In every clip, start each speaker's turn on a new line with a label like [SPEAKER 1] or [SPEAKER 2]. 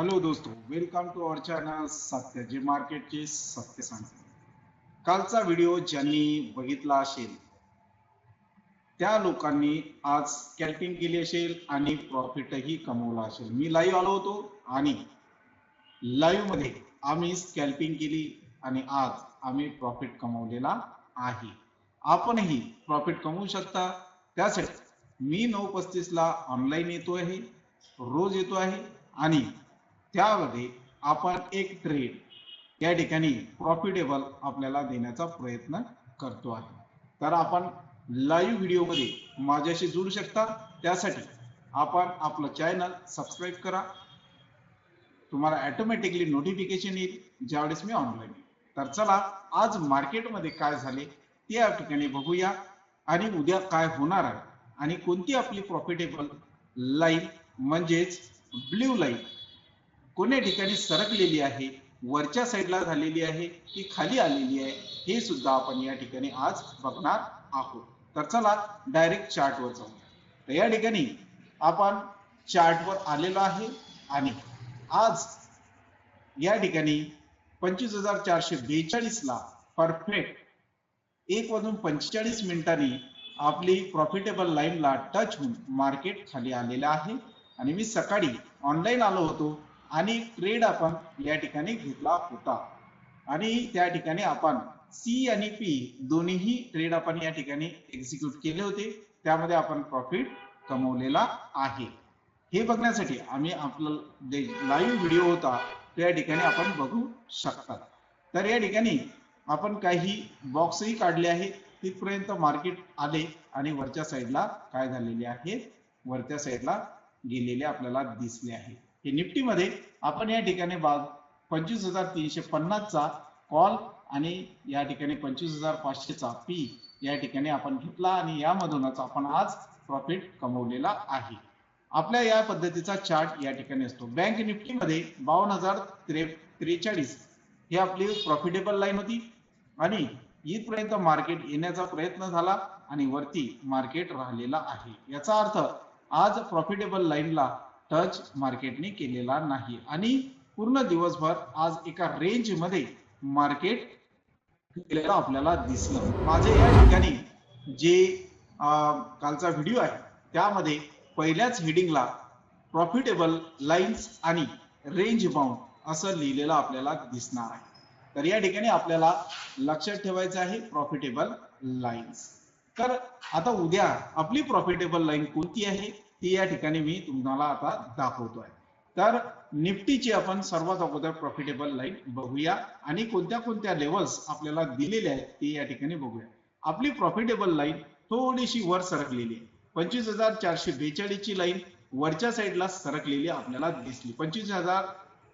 [SPEAKER 1] Hello दोस्तो welcome to our channel सत्य जे मार्केटचे सत्य सांगते. कालचा व्हिडिओ ज्यांनी बघितला असेल त्या लोकांनी आज स्कॅल्पिंग केली असेल आणि प्रॉफिटही कमवला असेल. मी लाईव्ह आलो होतो आणि लाईव्हमध्ये आम्ही स्कॅल्पिंग केली आणि आज आम्ही प्रॉफिट कमवलेला आहे. आपणही प्रॉफिट कमवू शकता. त्यासाठी मी नऊ पस्तीसला ऑनलाईन येतो आहे रोज येतो आहे आणि त्यामध्ये आपण एक ट्रेड या ठिकाणी प्रॉफिटेबल आपल्याला देण्याचा प्रयत्न करतो आहे. तर आपण लाईव्ह व्हिडिओमध्ये माझ्याशी जुळू शकता. त्यासाठी आपण आपलं चॅनल सबस्क्राईब करा. तुम्हाला ऑटोमॅटिकली नोटिफिकेशन येईल ज्यावेळेस मी ऑनलाईन येईल. तर चला आज मार्केटमध्ये काय झाले ते या ठिकाणी बघूया आणि उद्या काय होणार आहे आणि कोणती आपली प्रॉफिटेबल लाईन म्हणजेच ब्ल्यू लाईन कोण्या ठिकाणी सरकलेली आहे वरच्या साईडला झालेली आहे की खाली आलेली आहे हे सुद्धा आपण या ठिकाणी आज बघणार आहोत. तर चला डायरेक्ट चार्टवर जाऊ तर या ठिकाणी आपण चार्टवर आलेलो आहे आणि आज या ठिकाणी पंचवीस हजार चारशे बेचाळीस ला परफेक्ट एक वाजून पंचेचाळीस मिनिटांनी आपली प्रॉफिटेबल लाईनला टच होऊन मार्केट खाली आलेलं आहे. आणि मी सकाळी ऑनलाईन आलो होतो. आणि ट्रेड आपण या ठिकाणी घेतला होता. आणि त्या ठिकाणी आपण सी आणि पी दोन्हीही ट्रेड आपण या ठिकाणी एक्झिक्यूट केले होते. त्यामध्ये आपण प्रॉफिट कमवलेला आहे. हे बघण्यासाठी आम्ही आपला लाईव्ह व्हिडिओ होता त्या ठिकाणी आपण बघू शकता. तर या ठिकाणी आपण काही बॉक्सही काढले आहेत. तिथपर्यंत मार्केट आले आणि वरच्या साईडला काय झालेले आहे? वरच्या साईडला गेलेले आपल्याला दिसले आहे. निफ्टीमध्ये आपण या ठिकाणी बाग पंचवीस हजार तीनशे पन्नासचा कॉल आणि या ठिकाणी पंचवीस हजार पाचशेचा पी या ठिकाणी आपण घेतला आणि यामधूनच आपण आज प्रॉफिट कमवलेला आहे. आपल्या या पद्धतीचा चार्ट या ठिकाणी असतो. बँक निफ्टीमध्ये बावन्न हजार त्रे त्रेचाळीस ही आपली प्रॉफिटेबल लाईन होती आणि इथपर्यंत मार्केट येण्याचा प्रयत्न झाला आणि वरती मार्केट राहिलेला आहे. याचा अर्थ आज प्रॉफिटेबल लाईनला टच मार्केटने केलेला नाही. आणि पूर्ण दिवसभर आज एका रेंजमध्ये मार्केट केलेलं आपल्याला दिसलं. माझे या ठिकाणी जे कालचा व्हिडिओ आहे त्यामध्ये पहिल्याच हेडिंगला प्रॉफिटेबल लाईन्स आणि रेंज बाउंड असं लिहिलेलं आपल्याला दिसणार आहे. तर या ठिकाणी आपल्याला लक्षात ठेवायचं आहे प्रॉफिटेबल लाईन्स. तर आता उद्या आपली प्रॉफिटेबल लाईन कोणती आहे? ती या ठिकाणी मी तुम्हाला आता दाखवतोय. तर निफ्टीची आपण सर्वात अगोदर प्रॉफिटेबल लाईन बघूया आणि कोणत्या कोणत्या लेवल्स आपल्याला दिलेल्या आहेत ते या ठिकाणी बघूया. आपली प्रॉफिटेबल लाईन थोडीशी वर सरकलेली आहे. पंचवीस हजार चारशे बेचाळीस ची लाईन वरच्या साईडला सरकलेली आपल्याला दिसली. पंचवीस हजार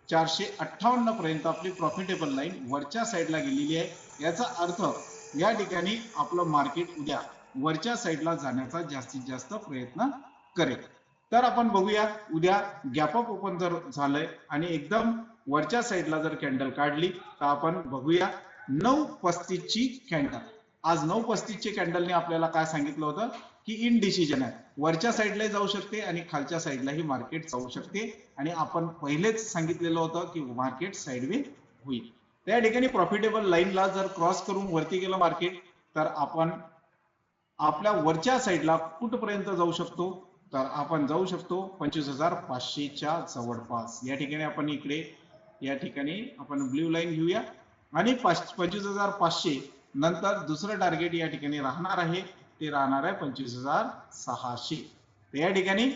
[SPEAKER 1] चारशे अठ्ठावन्न पर्यंत आपली प्रॉफिटेबल लाईन वरच्या साईडला गेलेली आहे. याचा अर्थ या ठिकाणी आपलं मार्केट उद्या वरच्या साईडला जाण्याचा जास्तीत जास्त प्रयत्न करेल. तर आपण बघूया उद्या गॅप अप ओपन जर झालंय आणि एकदम वरच्या साईडला जर कॅन्डल काढली तर आपण बघूया नऊ पस्तीसची कॅन्डल आज नऊ पस्तीसची कॅन्डलने आपल्याला काय सांगितलं होतं? की इन डिसिजन आहे. वरच्या साईडला जाऊ शकते आणि खालच्या साईडलाही मार्केट जाऊ शकते. आणि आपण पहिलेच सांगितलेलं होतं की मार्केट साईडवे होईल. त्या ठिकाणी प्रॉफिटेबल लाईनला जर क्रॉस करून वरती गेलं मार्केट तर आपण आपल्या वरच्या साईडला कुठपर्यंत जाऊ शकतो? तर आपण जाऊ शकतो पंचवीस हजार पाचशेच्या जवळपास. या ठिकाणी आपण इकडे या ठिकाणी आपण ब्ल्यू लाईन घेऊया. आणि पंचवीस हजार पाचशे नंतर दुसरं टार्गेट या ठिकाणी राहणार आहे. ते राहणार आहे पंचवीस हजार सहाशे. तर या ठिकाणी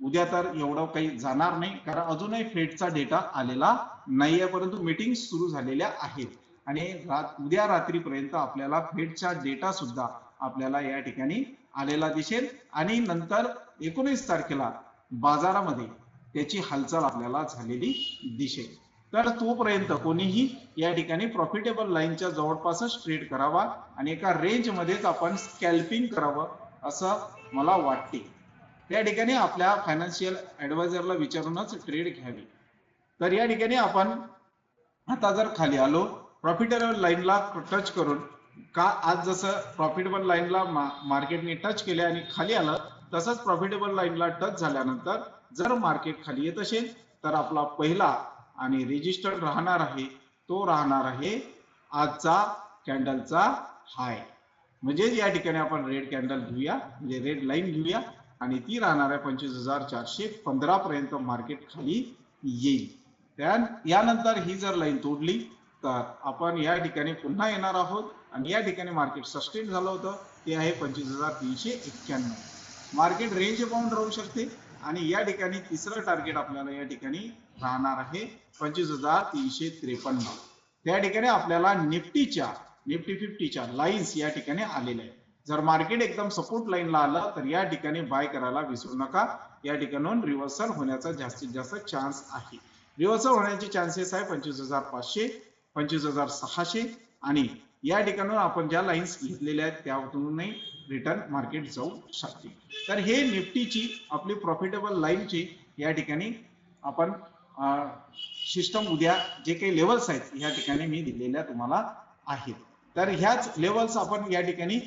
[SPEAKER 1] उद्या तर एवढं काही जाणार नाही कारण अजूनही फेडचा डेटा आलेला नाही आहे परंतु मीटिंग सुरू झालेल्या आहेत. आणि उद्या रात्रीपर्यंत आपल्याला फेडचा डेटा सुद्धा आपल्याला या ठिकाणी आलेला दिसेल. आणि नंतर एकोणीस तारखेला बाजारामध्ये त्याची हालचाल आपल्याला झालेली दिसेल. तर तोपर्यंत कोणीही या ठिकाणी प्रॉफिटेबल लाईनच्या जवळपासच ट्रेड करावा आणि एका रेंज मध्येच आपण स्कॅल्पिंग करावं असं मला वाटते. त्या ठिकाणी आपल्या फायनान्शियल ऍडवायझरला विचारूनच ट्रेड घ्यावी. तर या ठिकाणी आपण आता जर खाली आलो प्रॉफिटेबल लाईनला टच करून का आज जसं प्रॉफिटेबल लाईनला मार्केटने टच केले आणि खाली आलं तसंच प्रॉफिटेबल लाईनला टच झाल्यानंतर जर मार्केट खाली येत असेल तर आपला पहिला आणि रेजिस्टर्ड राहणार आहे तो राहणार आहे आजचा कॅन्डलचा हाय म्हणजे या ठिकाणी आपण रेड कॅन्डल घेऊया म्हणजे रेड लाईन घेऊया आणि ती राहणार आहे पंचवीस हजार चारशे पंधरा पर्यंत मार्केट खाली येईल. त्या यानंतर ही जर लाईन तोडली तर आपण या ठिकाणी पुन्हा येणार आहोत आणि या ठिकाणी मार्केट सस्टेन झालं होतं. ते आहे पंचवीस हजार तीनशे एक्क्याण्णव. मार्केट रेंज बाउंड राहू शकते आणि या ठिकाणी तिसरं टार्गेट आपल्याला या ठिकाणी राहणार आहे पंचवीस हजार तीनशे त्रेपन्न. त्या ठिकाणी आपल्याला निफ्टीच्या निफ्टी फिफ्टीच्या लाईन्स या ठिकाणी आलेल्या आहेत. जर मार्केट एकदम सपोर्ट लाईनला आलं तर या ठिकाणी बाय करायला विसरू नका. या ठिकाणून रिव्हर्सल होण्याचा जास्तीत जास्त चान्स आहे. रिव्हर्सल होण्याचे चान्सेस आहे पंचवीस हजार पाचशे पंचवीस हजार सहाशे आणि या ठिकाणून आपण ज्या लाईन्स घेतलेल्या आहेत त्यातूनही रिटर्न मार्केट जाऊ शकते. तर हे निफ्टीची आपली प्रॉफिटेबल लाईनची या ठिकाणी आपण सिस्टम उद्या जे काही लेवल्स आहेत या ठिकाणी मी दिलेल्या तुम्हाला आहेत. तर ह्याच लेवल्स आपण या ठिकाणी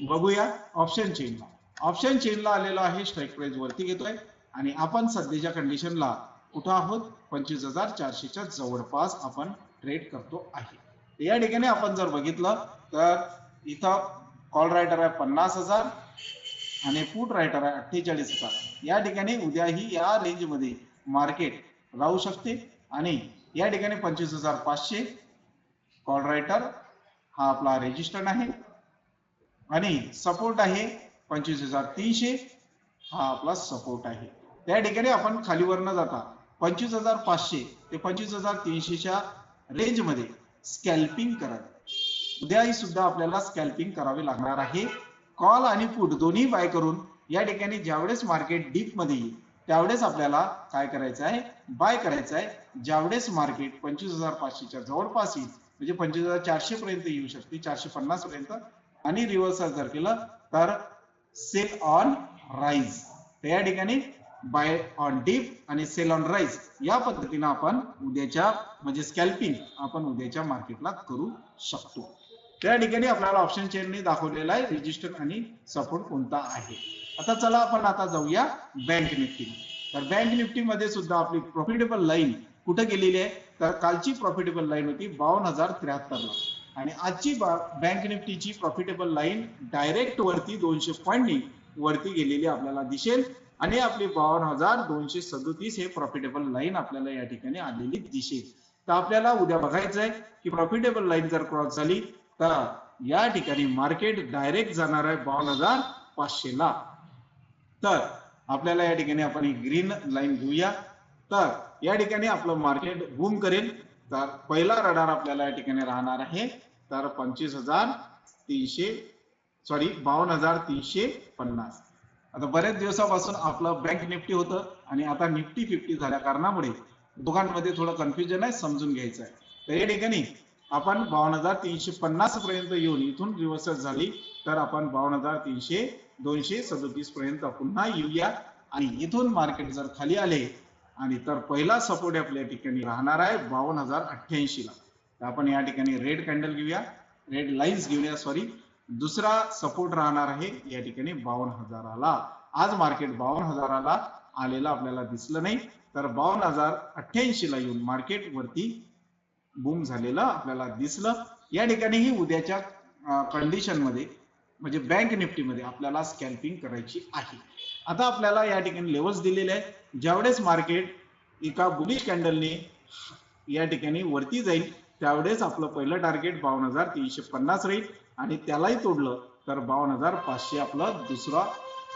[SPEAKER 1] बघूया ऑप्शन चेनला ऑप्शन चेनला आलेला आहे स्ट्राईक प्राईज वरती घेतोय आणि आपण सध्याच्या कंडिशनला कुठं आहोत. पंचवीस हजार चारशेच्या जवळपास आपण ट्रेड करतो आहे. या ठिकाणी आपण जर बघितलं तर इथं कॉल रायटर आहे पन्नास हजार आणि पुट रायटर आहे अठ्ठेचाळीस हजार. या ठिकाणी उद्याही या रेंजमध्ये मार्केट राहू शकते आणि या ठिकाणी पंचवीस हजार पाचशे कॉल रायटर हा आपला रेजिस्टर्ड आहे आणि सपोर्ट आहे पंचवीस हजार तीनशे हा आपला सपोर्ट आहे. त्या ठिकाणी आपण खालीवर न जाता. पंचवीस हजार पाचशे ते पंचवीस हजार तीनशेच्या रेंजमध्ये स्कॅल्पिंग करत. उद्याही सुद्धा आपल्याला स्कॅल्पिंग करावे लागणार आहे. कॉल आणि पुट दोन्ही बाय करून या ठिकाणी ज्यावेळेस मार्केट डीपमध्ये येईल त्यावेळेस आपल्याला काय करायचं आहे? बाय करायचं आहे. ज्यावेळेस मार्केट पंचवीस हजार पाचशेच्या जवळपास येईल म्हणजे पंचवीस हजार चारशे पर्यंत येऊ शकते चारशे पन्नास पर्यंत. आणि रिव्हर्सल जर केलं तर सेल ऑन राईज तर या ठिकाणी बाय ऑन डीप आणि सेल ऑन राईज या पद्धतीनं आपण उद्याच्या म्हणजे स्कॅल्पिंग आपण उद्याच्या मार्केटला करू शकतो. त्या ठिकाणी आपल्याला ऑप्शन चेनने दाखवलेला आहे रजिस्टर आणि सपोर्ट कोणता आहे. आता चला आपण आता जाऊया बँक निफ्टी तर बँक निफ्टी मध्ये सुद्धा आपली प्रॉफिटेबल लाईन कुठे गेलेली आहे? तर कालची प्रॉफिटेबल लाईन होती बावन्न हजार त्र्याहत्तर ला आणि आजची बँक निफ्टीची प्रॉफिटेबल लाईन डायरेक्ट वरती दोनशे पॉईंटनी वरती गेलेली आपल्याला दिसेल. आणि आपली बावन्न हजार दोनशे सदोतीस हे प्रॉफिटेबल लाईन आपल्याला या ठिकाणी आलेली दिसेल. तर आपल्याला उद्या बघायचं आहे की प्रॉफिटेबल लाईन जर क्रॉस झाली तर या ठिकाणी मार्केट डायरेक्ट जाणार आहे बावन्न हजार पाचशे ला. तर आपल्याला या ठिकाणी आपण ही ग्रीन लाईन घेऊया. तर या ठिकाणी आपलं मार्केट बूम करेल. तर पहिला रडार आपल्याला या ठिकाणी राहणार आहे. तर पंचवीस हजार तीनशे सॉरी बावन्न हजार तीनशे पन्नास. आता बऱ्याच दिवसापासून आपलं बँक निफ्टी होतं आणि आता निफ्टी फिफ्टी झाल्या कारणामुळे दोघांमध्ये थोडं कन्फ्युजन आहे समजून घ्यायचं आहे. तर या ठिकाणी आपण बावन्न हजार तीनशे पन्नास पर्यंत येऊन इथून रिव्हर्सल झाली तर आपण बावन्न हजार तीनशे दोनशे सदोतीस पर्यंत पुन्हा येऊया. आणि इथून मार्केट जर खाली आले आणि तर पहिला सपोर्ट आपल्या ठिकाणी राहणार आहे बावन्न हजार अठ्ठ्याऐंशी ला. तर आपण या ठिकाणी रेड कॅन्डल घेऊया. रेड लाईन्स घेऊया सॉरी दुसरा सपोर्ट राहणार आहे या ठिकाणी बावन्न हजाराला. आज मार्केट बावन्न हजाराला आलेला आपल्याला दिसलं नाही. तर बावन्न हजार अठ्ठ्याऐंशी ला येऊन मार्केट वरती बूम झालेलं आपल्याला दिसलं. या ठिकाणीही उद्याच्या कंडिशनमध्ये म्हणजे बँक निफ्टीमध्ये आपल्याला स्कॅल्पिंग करायची आहे. आता आपल्याला या ठिकाणी लेवल्स दिलेले आहेत. ज्यावेळेस मार्केट एका बुलिश कॅन्डलने या ठिकाणी वरती जाईल त्यावेळेस आपलं पहिलं टार्गेट बावन्न हजार तीनशे पन्नास राहील. आणि त्यालाही तोडलं तर बावन्न हजार पाचशे आपलं दुसरा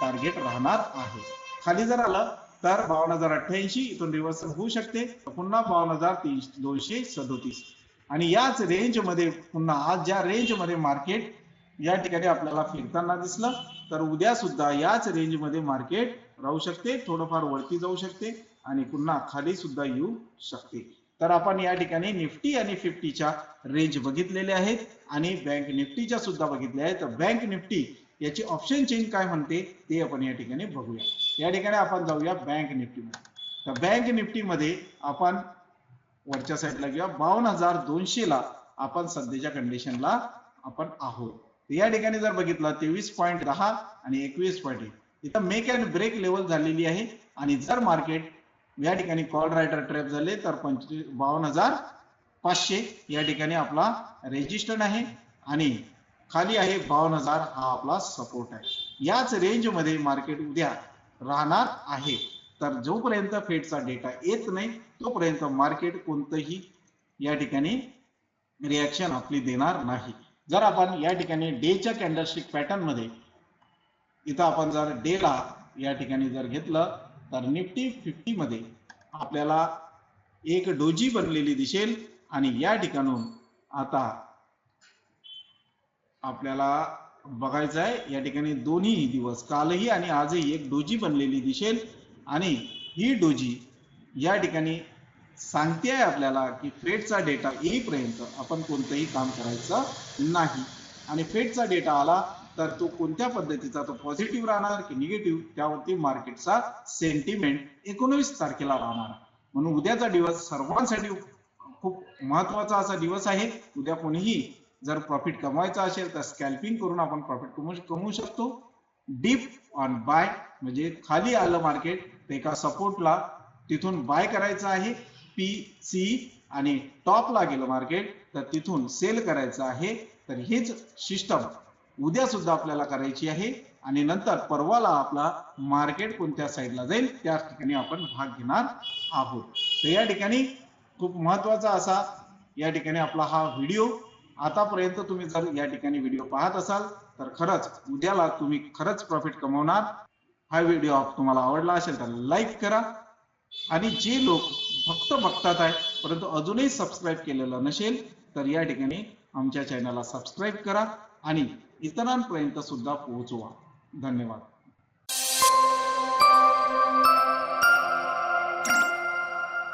[SPEAKER 1] टार्गेट राहणार आहे. खाली जर आलं तर बावन्न हजार अठ्ठ्याऐंशी इथून रिव्हर्सल होऊ शकते. पुन्हा बावन्न हजार तीनशे दोनशे सदोतीस. आणि याच रेंजमध्ये पुन्हा आज ज्या रेंजमध्ये मार्केट या ठिकाणी आपल्याला फिरताना दिसलं तर उद्या सुद्धा याच रेंजमध्ये मार्केट राहू शकते थोडंफार वरती जाऊ शकते आणि पुन्हा खाली सुद्धा येऊ शकते. तर आपण या ठिकाणी निफ्टी आणि फिफ्टीच्या रेंज बघितलेल्या आहेत आणि बँक निफ्टीच्या सुद्धा बघितल्या आहेत. तर बँक निफ्टी याची ऑप्शन चेंज काय म्हणते ते आपण या ठिकाणी बघूया. या ठिकाणी आपण जाऊया बँक निफ्टी मध्ये तर बँक निफ्टी मध्ये आपण वरच्या साईडला घेऊया बावन्न हजार दोनशे ला आपण सध्याच्या कंडिशनला आपण आहोत. या ठिकाणी जर बघितलं तेवीस पॉईंट दहा आणि एकवीस पॉईंट इथं मेक अँड ब्रेक लेवल झालेली आहे आणि जर मार्केट या ठिकाणी कॉल रायटर ट्रॅप झाले तर पंचवीस बावन्न हजार पाचशे या ठिकाणी आपला रेजिस्टर्ड आहे. आणि खाली आहे बावन्न हजार हा आपला सपोर्ट आहे. याच रेंजमध्ये मार्केट उद्या राहणार आहे. तर जोपर्यंत फेडचा डेटा येत नाही तोपर्यंत मार्केट कोणतंही या ठिकाणी रिॲक्शन आपली देणार नाही. जर आपण या ठिकाणी डेच्या कॅन्डलस्टिक पॅटर्नमध्ये इथं आपण जर डेला या ठिकाणी जर घेतलं तर निफ्टी फिफ्टी मध्ये आपल्याला एक डोजी बनलेली दिसेल. आणि या ठिकाणून आता आपल्याला बघायचं आहे या ठिकाणी दोन्ही दिवस कालही आणि आजही एक डोजी बनलेली दिसेल. आणि ही डोजी या ठिकाणी सांगते आहे आपल्याला की फेडचा डेटा येईपर्यंत आपण कोणतंही काम करायचं नाही. आणि फेडचा डेटा आला तर तो कोणत्या पद्धतीचा? तो पॉझिटिव्ह राहणार की निगेटिव्ह त्यावरती मार्केटचा सेंटिमेंट एकोणवीस तारखेला राहणार. म्हणून उद्याचा दिवस सर्वांसाठी खूप महत्त्वाचा असा दिवस आहे. उद्या कोणीही जर प्रॉफिट कमवायचा असेल तर स्कॅल्पिंग करून आपण प्रॉफिट कमवू कमवू शकतो. डीप ऑन बाय म्हणजे खाली आलं मार्केट ते एका सपोर्टला तिथून बाय करायचं आहे पी सी आणि टॉपला गेलं मार्केट तर तिथून सेल करायचं आहे. तर हेच सिस्टम उद्या सुद्धा आपल्याला करायची आहे. आणि नंतर परवाला आपला मार्केट कोणत्या साईडला जाईल त्या ठिकाणी आपण भाग घेणार आहोत. तर या ठिकाणी खूप महत्त्वाचा असा या ठिकाणी आपला हा व्हिडिओ आतापर्यंत तुम्ही जर या ठिकाणी व्हिडिओ पाहत असाल तर खरंच उद्याला तुम्ही खरंच प्रॉफिट कमवणार. हा व्हिडिओ तुम्हाला आवडला असेल तर लाईक करा. आणि जे लोक फक्त बघतात आहे परंतु अजूनही सबस्क्राईब केलेलं नसेल तर या ठिकाणी आमच्या चॅनलला सबस्क्राईब करा. आणि इतरांपर्यंत सुद्धा पोहोचवा. धन्यवाद.